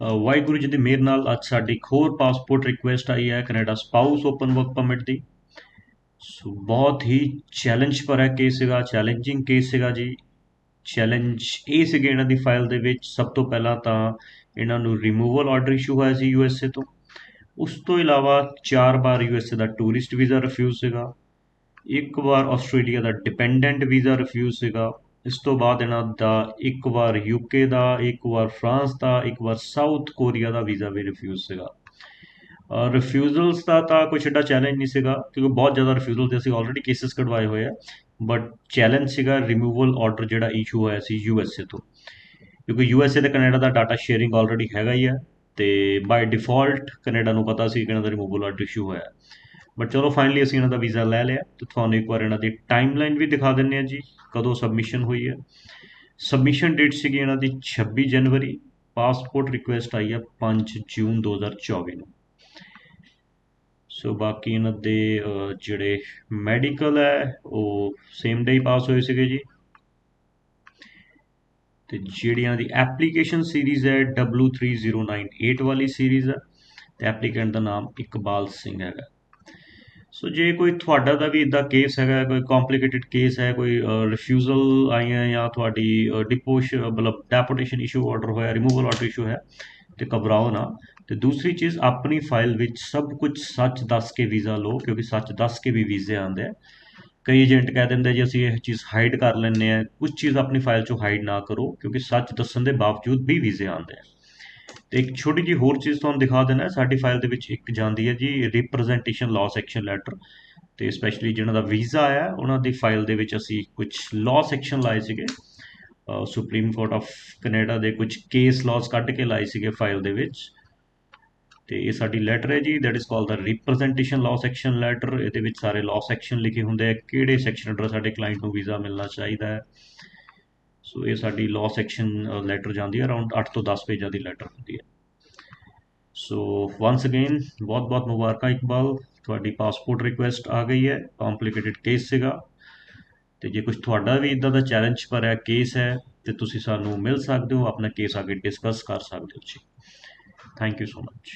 ਵਾਹਿਗੁਰੂ ਜੀ ਦੀ ਮਿਹਰ ਨਾਲ ਅੱਜ ਸਾਡੀ ਇੱਕ ਹੋਰ ਪਾਸਪੋਰਟ ਰਿਕੁਐਸਟ ਆਈ ਹੈ Canada spouse open work permit ਦੀ। ਸੋ ਬਹੁਤ ਹੀ ਚੈਲੰਜ ਭਰਿਆ ਕੇਸ ਸੀਗਾ ਚੈਲੰਜਿੰਗ ਕੇਸ ਸੀਗਾ ਜੀ। ਚੈਲੰਜ ਇਹ ਸੀਗੇ ਇਹਨਾਂ ਦੀ ਫਾਈਲ ਦੇ ਵਿੱਚ, ਸਭ ਤੋਂ ਪਹਿਲਾਂ ਤਾਂ ਇਹਨਾਂ ਨੂੰ ਰਿਮੂਵਲ ਆਰਡਰ ਇਸ਼ੂ ਹੋਇਆ ਸੀ ਯੂਐਸਏ ਤੋਂ। ਉਸ ਤੋਂ ਇਲਾਵਾ ਚਾਰ ਵਾਰ ਯੂਐਸਏ ਦਾ ਟੂਰਿਸਟ ਵੀਜ਼ਾ ਰਿਫਿਊਜ਼ ਸੀਗਾ। ਇੱਕ ਵਾਰ ਆਸਟ੍ਰੇਲੀਆ ਦਾ ਡਿਪੈਂਡੈਂਟ ਵੀਜ਼ਾ ਰਿਫਿਊਜ਼ ਸੀਗਾ। ਇਸ ਤੋਂ ਬਾਅਦ ਇਹਨਾਂ ਦਾ ਇੱਕ ਵਾਰ ਯੂਕੇ ਦਾ, ਇੱਕ ਵਾਰ ਫਰਾਂਸ ਦਾ, ਇੱਕ ਵਾਰ ਸਾਊਥ ਕੋਰੀਆ ਦਾ ਵੀਜ਼ਾ ਵੀ ਰਿਫਿਊਜ਼ ਸੀਗਾ। ਰਿਫਿਊਜ਼ਲਸ ਦਾ ਤਾਂ ਕੋਈ ਛੱਡਾ ਚੈਲੰਜ ਨਹੀਂ ਸੀਗਾ, ਕਿਉਂਕਿ ਬਹੁਤ ਜ਼ਿਆਦਾ ਰਿਫਿਊਜ਼ਲ ਦੇ ਅਸੀਂ ਆਲਰੇਡੀ ਕੇਸਿਸ ਕਢਵਾਏ ਹੋਏ ਆ। ਬਟ ਚੈਲੰਜ ਸੀਗਾ ਰਿਮੂਵਲ ਆਰਡਰ ਜਿਹੜਾ ਇਸ਼ੂ ਹੋਇਆ ਸੀ ਯੂਐਸਏ ਤੋਂ। ਕਿਉਂਕਿ ਯੂਐਸਏ ਤੇ ਕੈਨੇਡਾ ਦਾ ਡਾਟਾ ਸ਼ੇਅਰਿੰਗ ਆਲਰੇਡੀ ਹੈਗਾ ਹੀ ਹੈ ਤੇ ਬਾਈ ਡਿਫਾਲਟ ਕੈਨੇਡਾ ਨੂੰ ਪਤਾ ਸੀ ਕਿ ਇਹਨਾਂ ਦਾ ਰਿਮੂਵਲ ਆਰਡਰ ਇਸ਼ੂ ਹੋਇਆ। ਬਟ ਚਲੋ ਫਾਈਨਲੀ ਅਸੀਂ ਇਹਨਾਂ ਦਾ ਵੀਜ਼ਾ ਲੈ ਲਿਆ ਤੇ ਤੁਹਾਨੂੰ ਇੱਕ ਵਾਰ ਇਹਨਾਂ ਦੀ ਟਾਈਮਲਾਈਨ ਵੀ ਦਿਖਾ ਦਿੰਨੇ ਆ ਜੀ, ਕਦੋਂ ਸਬਮਿਸ਼ਨ ਹੋਈ ਹੈ। ਸਬਮਿਸ਼ਨ ਡੇਟ ਸੀਗੀ ਇਹਨਾਂ ਦੀ 26 ਜਨਵਰੀ ਪਾਸਪੋਰਟ ਰਿਕੁਐਸਟ ਆਈ ਹੈ 5 ਜੂਨ 2024 ਨੂੰ। ਸੋ ਬਾਕੀ ਇਹਨਾਂ ਦੇ ਜਿਹੜੇ ਮੈਡੀਕਲ ਹੈ, ਉਹ ਸੇਮ ਡੇ ਹੀ ਪਾਸ ਹੋਏ ਸੀਗੇ ਜੀ। ਤੇ ਜਿਹੜੀਆਂ ਦੀ ਐਪਲੀਕੇਸ਼ਨ ਸੀਰੀਜ਼ ਹੈ W3098 ਵਾਲੀ ਸੀਰੀਜ਼ ਹੈ, ਤੇ ਐਪਲੀਕੈਂਟ ਦਾ ਨਾਮ ਇਕਬਾਲ ਸਿੰਘ ਹੈਗਾ। ਸੋ ਜੇ ਕੋਈ ਤੁਹਾਡਾ ਦਾ ਵੀ ਇਦਾਂ ਕੇਸ ਹੈਗਾ, ਕੋਈ ਕੰਪਲਿਕੇਟਿਡ ਕੇਸ ਹੈ, ਕੋਈ ਰਿਫਿਊਜ਼ਲ ਆਈਆਂ ਜਾਂ ਤੁਹਾਡੀ ਡਿਪੋਸ਼ ਮਤਲਬ ਡੈਪੋਟੇਸ਼ਨ ਇਸ਼ੂ ਆਰਡਰ ਹੋਇਆ ਰਿਮੂਵਲ ਆਰਡਰ ਇਸ਼ੂ ਹੈ ਤੇ ਘਬਰਾਓ ਨਾ। ਤੇ ਦੂਸਰੀ ਚੀਜ਼, ਆਪਣੀ ਫਾਈਲ ਵਿੱਚ ਸਭ ਕੁਝ ਸੱਚ ਦੱਸ ਕੇ ਵੀਜ਼ਾ ਲਓ, ਕਿਉਂਕਿ ਸੱਚ ਦੱਸ ਕੇ ਵੀ ਵੀਜ਼ੇ ਆਉਂਦੇ ਆ ਕਈ ਏਜੰਟ ਕਹਿ ਦਿੰਦੇ ਜੀ, ਅਸੀਂ ਇਹ ਚੀਜ਼ ਹਾਈਡ ਕਰ ਲੈਂਦੇ ਆ ਕੁਝ ਚੀਜ਼ ਆਪਣੀ ਫਾਈਲ ਚੋਂ ਹਾਈਡ ਨਾ ਕਰੋ, ਕਿਉਂਕਿ ਸੱਚ ਦੱਸਣ ਦੇ ਬਾਵਜੂਦ ਵੀ ਵੀਜ਼ੇ ਆਉਂਦੇ ਆ ਤੇ ਇੱਕ ਛੋਟੀ ਜੀ ਹੋਰ ਚੀਜ਼ ਤੁਹਾਨੂੰ ਦਿਖਾ ਦੇਣਾ ਸਾਡੀ ਫਾਈਲ ਦੇ ਵਿੱਚ ਇੱਕ ਜਾਂਦੀ ਹੈ ਜੀ ਰਿਪਰੈਜ਼ੈਂਟੇਸ਼ਨ ਲਾਅ ਸੈਕਸ਼ਨ ਲੈਟਰ ਤੇ ਸਪੈਸ਼ਲੀ ਜਿਹਨਾਂ ਦਾ ਵੀਜ਼ਾ ਆਇਆ ਉਹਨਾਂ ਦੀ ਫਾਈਲ ਦੇ ਵਿੱਚ ਅਸੀਂ ਕੁਝ ਲਾਅ ਸੈਕਸ਼ਨ ਲਾਏ ਸੀਗੇ। ਸੁਪਰੀਮ ਕੋਰਟ ਆਫ ਕੈਨੇਡਾ ਦੇ ਕੁਝ ਕੇਸ ਲਾਜ਼ ਕੱਢ ਕੇ ਲਾਏ ਸੀਗੇ ਫਾਈਲ ਦੇ ਵਿੱਚ। ਤੇ ਇਹ ਸਾਡੀ ਲੈਟਰ ਹੈ ਜੀ that is called the representation law section letter ਇਹਦੇ ਵਿੱਚ ਸਾਰੇ ਲਾਅ ਸੈਕਸ਼ਨ ਲਿਖੇ ਹੁੰਦੇ ਆ, ਕਿਹੜੇ ਸੈਕਸ਼ਨ ਅੰਡਰ ਸਾਡੇ ਕਲਾਇੰਟ ਨੂੰ ਵੀਜ਼ਾ ਮਿਲਣਾ ਚਾਹੀਦਾ ਹੈ। ਸੋ ਇਹ ਸਾਡੀ ਲਾਅ ਸੈਕਸ਼ਨ ਲੈਟਰ ਜਾਂਦੀ ਹੈ ਅਰਾਊਂਡ 8 ਤੋਂ 10 ਪੇਜਾਂ ਦੀ ਲੈਟਰ ਹੁੰਦੀ ਹੈ। ਸੋ ਵਾਂਸ ਅਗੇਨ ਬਹੁਤ ਬਹੁਤ ਮੁਬਾਰਕਾਂ ਇਕਬਾਲ। ਤੁਹਾਡੀ ਪਾਸਪੋਰਟ ਰਿਕੁਐਸਟ ਆ ਗਈ ਹੈ। ਕੰਪਲਿਕੇਟਿਡ ਕੇਸ ਸੀਗਾ। ਤੇ ਜੇ ਕੁਝ ਤੁਹਾਡਾ ਵੀ ਇਦਾਂ ਦਾ ਚੈਲੰਜ ਭਰਿਆ ਕੇਸ ਹੈ, ਤੇ ਤੁਸੀਂ ਸਾਨੂੰ ਮਿਲ ਸਕਦੇ ਹੋ, ਆਪਣਾ ਕੇਸ ਅੱਗੇ ਡਿਸਕਸ ਕਰ ਸਕਦੇ ਹੋ ਜੀ। Thank you so much